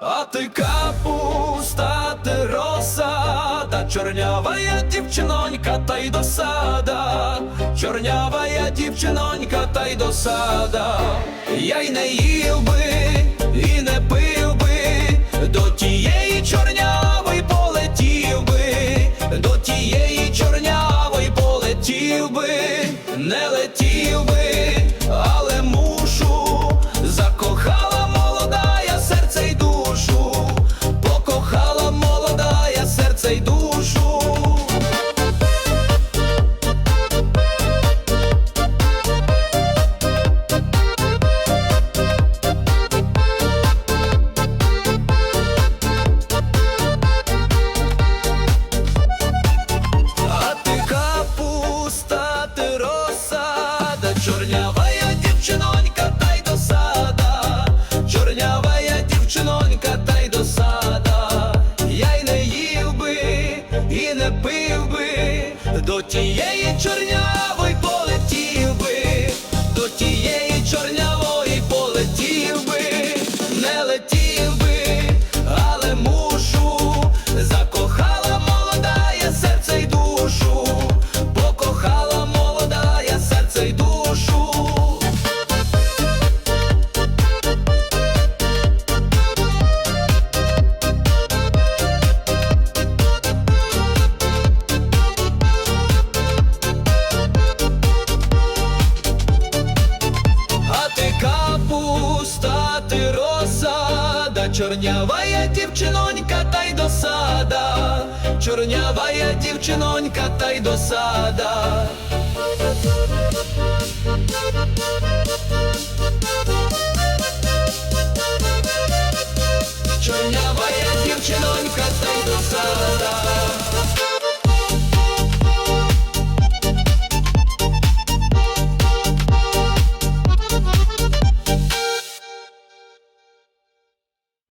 А ти капуста, ти розсада, чорнявая дівчинонька, та й досада, чорнявая дівчинонька, та й досада. Я й не їв би, і не пив би, до тієї чорнявої полетів би, до тієї чорнявої полетів би, не летів би, серце й душу. А ти капуста, ти розсада, чорнявая дівчинонька, тієї чорнявої капуста, ти розсада, чорнявая дівчинонька, та й досада, чорнявая дівчинонька, та й досада. Чорнявая дівчинонька, та й досада.